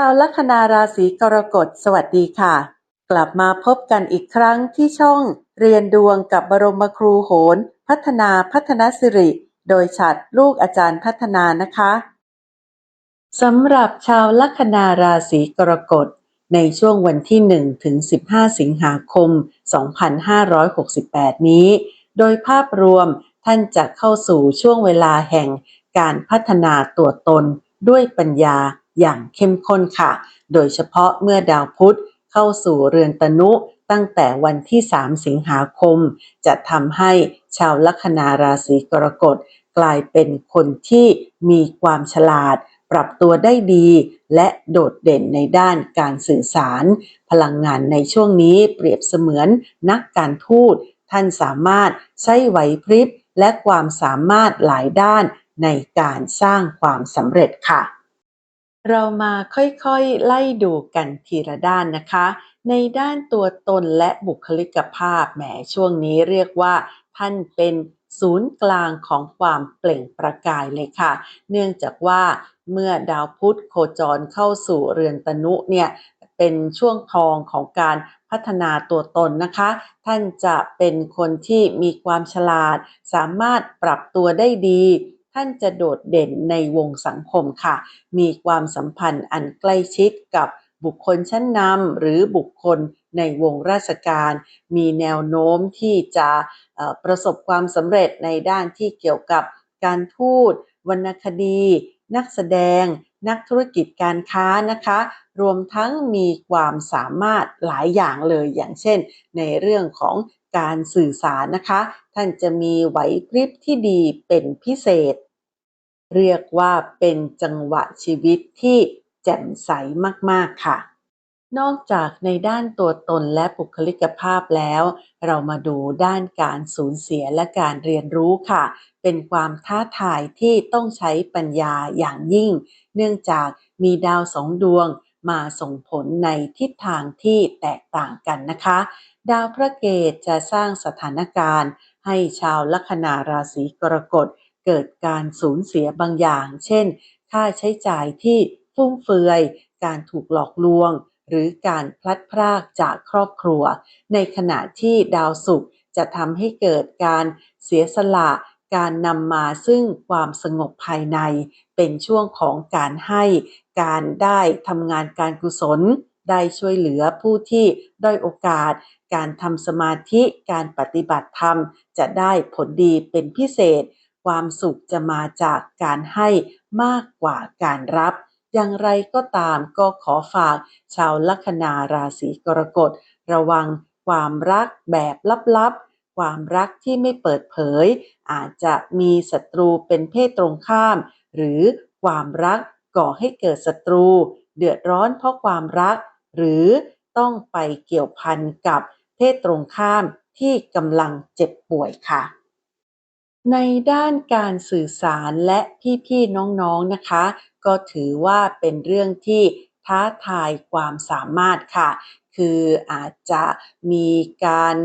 ชาวลัคนาราศีกรกฎ สวัสดีค่ะ กลับมาพบกันอีกครั้งที่ช่องเรียนดวงกับบรมครูโหน พัฒนาพัฒนสิริ โดยฉัดลูกอาจารย์พัฒนานะคะสำหรับชาวลัคนาราศีกรกฎ ในช่วงวันที่ 1 ถึง 15 สิงหาคม 2568 นี้ โดยภาพรวมท่านจะเข้าสู่ช่วงเวลาแห่งการพัฒนาตัวตนด้วยปัญญา อย่างเข้มข้นค่ะ โดยเฉพาะเมื่อดาวพุธเข้าสู่เรือนตนุตั้งแต่วันที่ 3 สิงหาคม จะทำให้ชาวลัคนาราศีกรกฎกลายเป็นคนที่มีความฉลาด ปรับตัวได้ดี และโดดเด่นในด้านการสื่อสาร พลังงานในช่วงนี้เปรียบเสมือนนักการทูต ท่านสามารถใช้ไหวพริบและความสามารถหลายด้านในการสร้างความสำเร็จค่ะ เรามาค่อยๆ ไล่ดูกันทีละด้านนะคะ ในด้านตัวตนและบุคลิกภาพแหมช่วงนี้เรียกว่า ท่านเป็นศูนย์กลางของความเปล่งประกายเลยค่ะ เนื่องจากว่าเมื่อดาวพุธโคจรเข้าสู่เรือนตนุเนี่ยเป็นช่วงทองของการพัฒนาตัวตนนะคะ ท่านจะเป็นคนที่มีความฉลาด สามารถปรับตัวได้ดี ท่านจะโดดเด่นในวงสังคมค่ะ มีความสัมพันธ์อันใกล้ชิดกับบุคคลชั้นนำหรือบุคคลในวงราชการ มีแนวโน้มที่จะประสบความสำเร็จในด้านที่เกี่ยวกับการทูตวรรณคดี นักแสดง นักธุรกิจการค้านะคะ รวมทั้งมีความสามารถหลายอย่างเลยอย่างเช่น ในเรื่องของการสื่อสารนะคะ ท่านจะมีไหวพริบที่ดีเป็นพิเศษ เรียกว่าเป็นจังหวะชีวิตที่แจ่มใสมาก ๆ ค่ะ นอกจากในด้านตัวตนและบุคลิกภาพแล้ว เรามาดูด้านการสูญเสียและการเรียนรู้ค่ะ เป็นความท้าทายที่ต้องใช้ปัญญาอย่างยิ่ง เนื่องจากมีดาวสองดวงมาส่งผลในทิศทางที่แตกต่างกันนะคะ ดาวพระเกตจะสร้างสถานการณ์ ให้ชาวลัคนาราศีกรกฎ เกิดการสูญเสียบางอย่าง เช่น ค่าใช้จ่ายที่ฟุ่มเฟือย การถูกหลอกลวง หรือการพลัดพรากจากครอบครัว ในขณะที่ดาวศุกร์จะทำให้เกิดการเสียสละ การนำมาซึ่งความสงบภายใน เป็นช่วงของการให้การได้ทำงานการกุศล ได้ช่วยเหลือผู้ที่ด้อยโอกาส การทำสมาธิ การปฏิบัติธรรม จะได้ผลดีเป็นพิเศษ ความสุขจะมาจากการให้มากกว่าการรับ อย่างไรก็ตามก็ขอฝากชาวลัคนาราศีกรกฎ ระวังความรักแบบลับๆ ความรักที่ไม่เปิดเผย อาจจะมีศัตรูเป็นเพศตรงข้าม หรือความรักก่อให้เกิดศัตรู เดือดร้อนเพราะความรัก หรือต้องไปเกี่ยวพันกับเพศตรงข้ามที่กำลังเจ็บป่วยค่ะ ในด้านการสื่อสารและพี่ๆน้องๆนะคะ ก็ถือว่าเป็นเรื่องที่ท้าทายความสามารถค่ะ คืออาจจะมีการ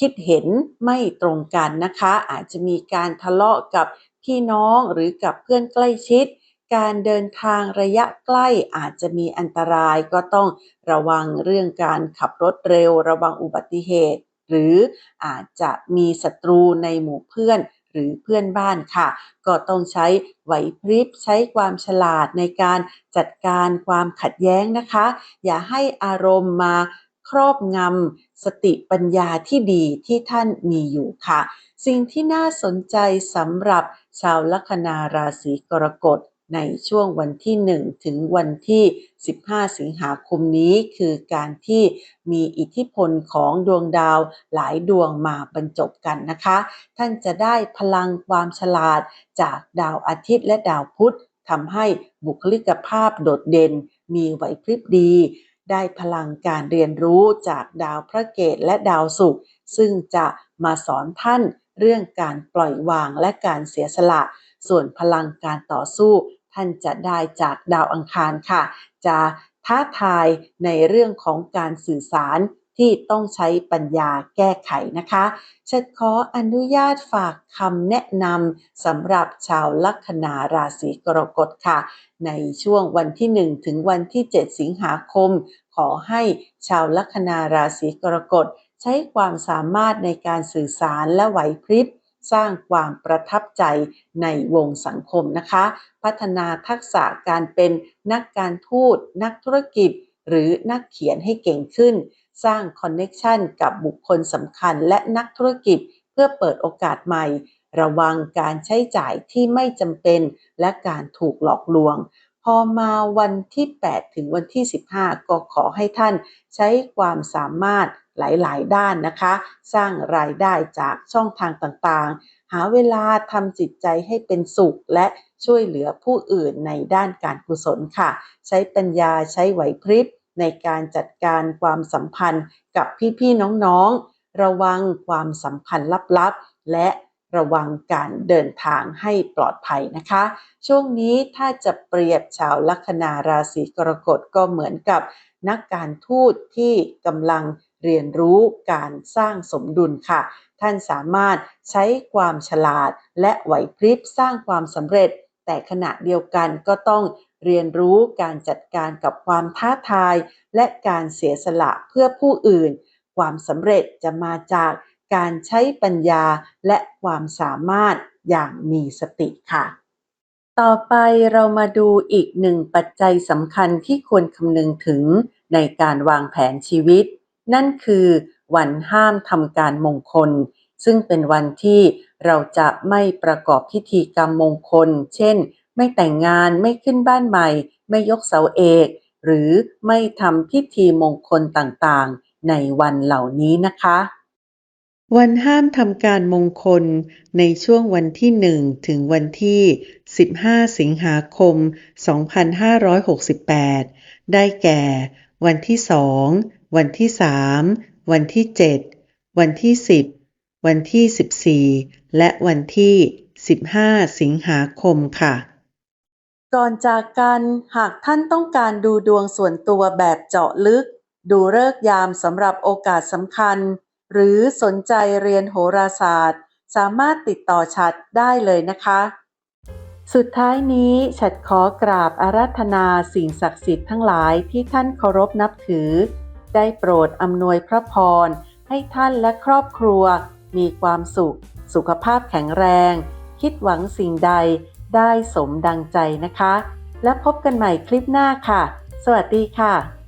คิดเห็นไม่ตรงกันนะคะ อาจจะมีการทะเลาะกับพี่น้องหรือกับเพื่อนใกล้ชิด การเดินทางระยะใกล้อาจจะมีอันตรายก็ต้องระวังเรื่องการขับรถเร็ว ระวังอุบัติเหตุ หรืออาจจะมีศัตรูในหมู่เพื่อน หรือเพื่อนบ้านค่ะ ก็ต้องใช้ไหวพริบใช้ความฉลาดในการจัดการความขัดแย้งนะคะ อย่าให้อารมณ์มาครอบงำสติปัญญาที่ดีที่ท่านมีอยู่ค่ะ สิ่งที่น่าสนใจสำหรับชาวลัคนาราศีกรกฎ ในช่วงวันที่ 1 ถึงวันที่ 15 สิงหาคมนี้ คือการที่มีอิทธิพลของดวงดาวหลายดวงมาบรรจบกันนะคะ ท่านจะได้พลังความฉลาดจากดาวอาทิตย์และดาวพุธทำให้บุคลิกภาพโดดเด่น มีไหวพริบดี ได้พลังการเรียนรู้จากดาวพระเกตและดาวศุกร์ซึ่งจะมาสอนท่านเรื่องการปล่อยวางและการเสียสละ ส่วนพลังการต่อสู้ ท่านจะได้จากดาวอังคารค่ะ จะท้าทายในเรื่องของการสื่อสารที่ต้องใช้ปัญญาแก้ไขนะคะฉันขออนุญาตฝากคำแนะนำสำหรับชาวลัคนาราศีกรกฎค่ะ ในช่วงวันที่ 1 ถึงวันที่ 7 สิงหาคม ขอให้ชาวลัคนาราศีกรกฎใช้ความสามารถในการสื่อสารและไหวพริบ สร้างความประทับใจในวงสังคมนะคะ พัฒนาทักษะการเป็นนักการทูต นักธุรกิจ หรือนักเขียนให้เก่งขึ้น สร้างคอนเน็ชันกับบุคคลสำคัญและนักธุรกิจ เพื่อเปิดโอกาสใหม่ ระวังการใช้จ่ายที่ไม่จำเป็น และการถูกหลอกลวง พอมาวันที่ 8 ถึงวันที่ 15 ก็ขอให้ท่านใช้ความสามารถหลาย ๆ ด้านนะคะ สร้างรายได้จากช่องทางต่างๆ หาเวลาทำจิตใจให้เป็นสุขและช่วยเหลือผู้อื่นในด้านการกุศลค่ะ ใช้ปัญญาใช้ไหวพริบในการจัดการความสัมพันธ์กับพี่ ๆ น้อง ๆ ระวังความสัมพันธ์ลับ ๆ และ ระวังการเดินทางให้ปลอดภัยนะคะ ช่วงนี้ถ้าจะเปรียบชาวลัคนาราศีกรกฎก็เหมือนกับนักการทูตที่กำลังเรียนรู้การสร้างสมดุลค่ะ ท่านสามารถใช้ความฉลาดและไหวพริบสร้างความสำเร็จ แต่ขณะเดียวกันก็ต้องเรียนรู้การจัดการกับความท้าทาย และการเสียสละเพื่อผู้อื่น ความสำเร็จจะมาจาก การใช้ปัญญาและความสามารถอย่างมีสติค่ะ ต่อไปเรามาดูอีกหนึ่งปัจจัยสำคัญที่ควรคำนึงถึงในการวางแผนชีวิต นั่นคือวันห้ามทำการมงคล ซึ่งเป็นวันที่เราจะไม่ประกอบพิธีกรรมมงคล เช่น ไม่แต่งงานไม่ขึ้นบ้านใหม่ ไม่ยกเสาเอก หรือไม่ทำพิธีมงคลต่างๆ ในวันเหล่านี้นะคะ วันห้ามทำการมงคลในช่วงวันที่ 1 ถึงวันที่ 15 สิงหาคม 2568 ได้แก่ วันที่ 2 วันที่ 3 วันที่ 7 วันที่ 10 วันที่ 14 และวันที่ 15 สิงหาคมค่ะ ก่อนจากกันหากท่านต้องการดูดวงส่วนตัวแบบเจาะลึก ดูเลิกยามสำหรับโอกาสสำคัญ หรือสนใจเรียนโหราศาสตร์ สามารถติดต่อฉัดได้เลยนะคะ สุดท้ายนี้ฉัดขอกราบอาราธนาสิ่งศักดิ์สิทธิ์ทั้งหลายที่ท่านเคารพนับถือ ได้โปรดอำนวยพระพร ให้ท่านและครอบครัว มีความสุข สุขภาพแข็งแรง คิดหวังสิ่งใดได้สมดังใจนะคะ และพบกันใหม่คลิปหน้าค่ะ สวัสดีค่ะ